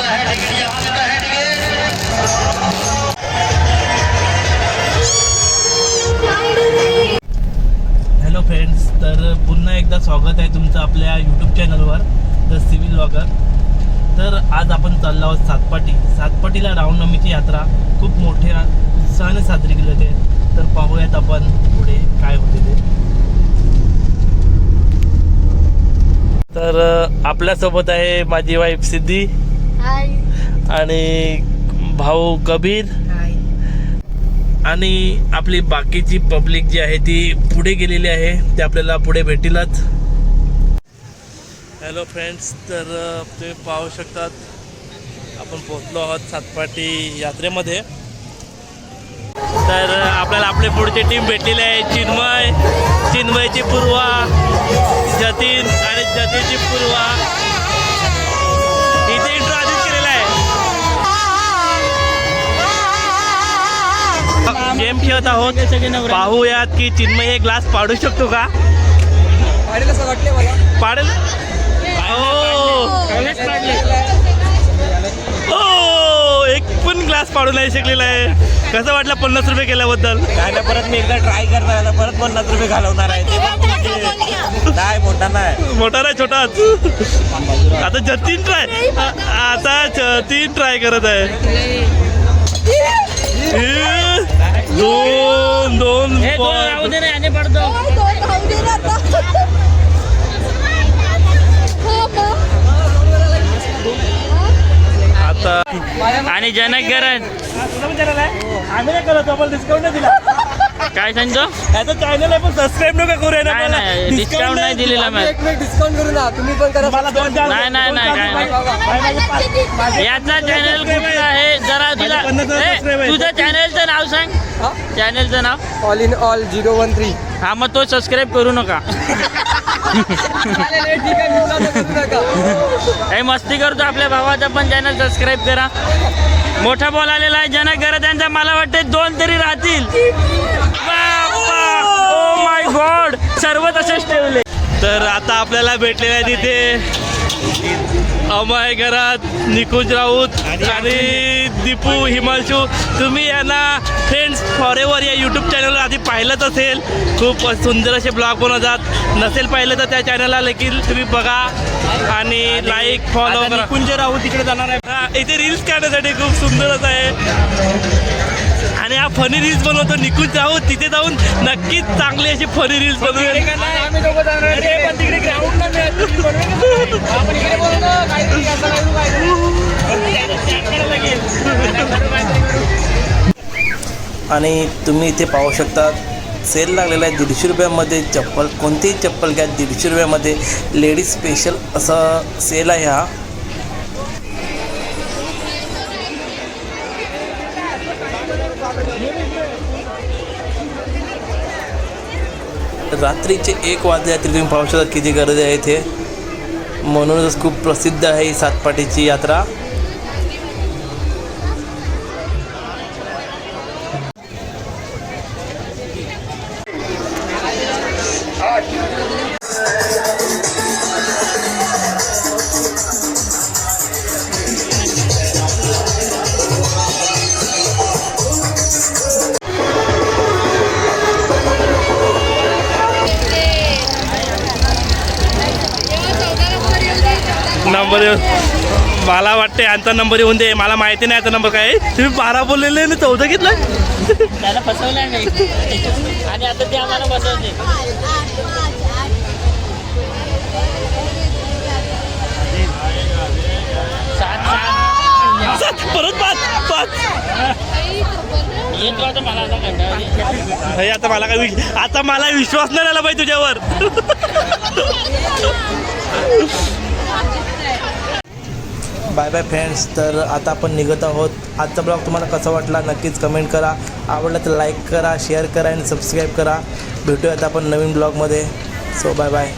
Hello friends तर पुन्हा एकदा स्वागत आहे तुमचं आपल्या यूट्यूब चॅनलवर द सिव्हिल लॉगर तर आज आपण चाललो आहोत सातपाटी. सातपाटीला रामनवमीची यात्रा खूप मोठ्या उत्साहाने साजरी केली होते. तर पाहूयात आपण पुढे काय होते ते. तर आपल्यासोबत आहे माझी वाईफ सिद्धी. आणि भाऊ कबीर. आणि आपली बाकीची पब्लिक जी आहे ती पुढे गेलेली आहे. ते आपल्याला पुढे भेटीलच. हॅलो फ्रेंड्स तर तुम्ही पाहू शकतात आपण पोहोचलो आहोत सातपाटी यात्रेमध्ये. तर आपल्याला आपली पुढची टीम भेटलेली आहे चिन्मय. चिन्मयची पूर्वा जतीन आणि जतीनची पूर्वा. खेळत आहोत. पाहूयात की चिन्मय हे ग्लास पाडू शकतो का? पाडेल असं वाटले मला. पाडेल? ओ ओ एक पण ग्लास पाडू नाही शकलेला आहे. कसं वाटलं पन्नास रुपये केल्याबद्दल? काय ना परत मी एकदा ट्राय करणार आता परत पन्नास रुपये घालवणार आहे. नाही मोठा नाही. मोठा नाही छोटाच. आता जतीन ट्राय आता जतीन ट्राय करत आहे. आता आणि जनक गरज आम्ही नाही करत आम्हाला डिस्काउंट नाही दिला काय सांगतो? चॅनल आहे पण सबस्क्राईब नका करू नाही नाही डिस्काउंट नाही दिलेला मॅम एक मिनिट डिस्काउंट करू ना. तुम्ही पण करा मला दोन चार नाही, नाही, नाही, काय नाही. याचा चॅनल कुठला आहे? जरा तुला आहे. तुझं चॅनलचं नाव सांग. हा? चॅनलचं नाव? All in all zero one three हा मग तो सबस्क्राईब करू नका. हे मस्ती करतो आपल्या भावाचा पण चॅनल सबस्क्राईब करा. मोठा बॉल आलेला आहे जनक गरज यांचा मला वाटते दोन तरी राहतील. ओ माय गॉड सर्व तसेच ठेवले. तर आता आपल्याला भेटलेला आहे तिथे अमय घरात निकुंज राऊत आणि दीपू हिमांशू. तुम्ही यांना फ्रेंड्स फॉर एव्हर या यूट्यूब चॅनलवर आधी पाहिलंच असेल. खूप सुंदर असे ब्लॉग बनवतात नसेल पाहिलं तर त्या चॅनलला देखील तुम्ही बघा आणि लाईक फॉलो करा. निकुंज राऊत तिकडे जाणार आहे. इथे रील्स काढण्यासाठी खूप सुंदरच आहे. आणि हा फनी रील्स बनवतो निकुंज राऊत. तिथे जाऊन नक्कीच चांगली अशी फनी रील्स बनवेल. आणि तुम्ही इथे पाहू शकता सेल लागलेला आहे दीडशे रुपयामध्ये चप्पल कोणतीही चप्पल घ्या दीडशे रुपयामध्ये. लेडीज स्पेशल असा सेल आहे हा. रात्रीचे एक वाजले तरी तुम्ही पाहू शकता किती गर्दी आहे इथे. म्हणूनच खूप प्रसिद्ध आहे ही सातपाटीची यात्रा. नंबर मला वाटते यांचा नंबर येऊन दे. मला माहिती नाही याचा नंबर काय. तुम्ही बारा बोललेले आणि चौदा घेतला? फसवलं नाही आणि आता ते आम्हाला फसवते सात सात. सात, परत पाच. पाच. आता मला आता काय विश- आता मला विश्वास नाही राहिला पाहिजे तुझ्यावर. बाय बाय फ्रेंड्स तर आता आपण निघत आहोत. आजचा ब्लॉग तुम्हाला कसा वाटला नक्कीच कमेंट करा. आवडला तर लाईक करा शेअर करा आणि सबस्क्राईब करा. भेटूयात आपण नवीन ब्लॉगमध्ये सो बाय बाय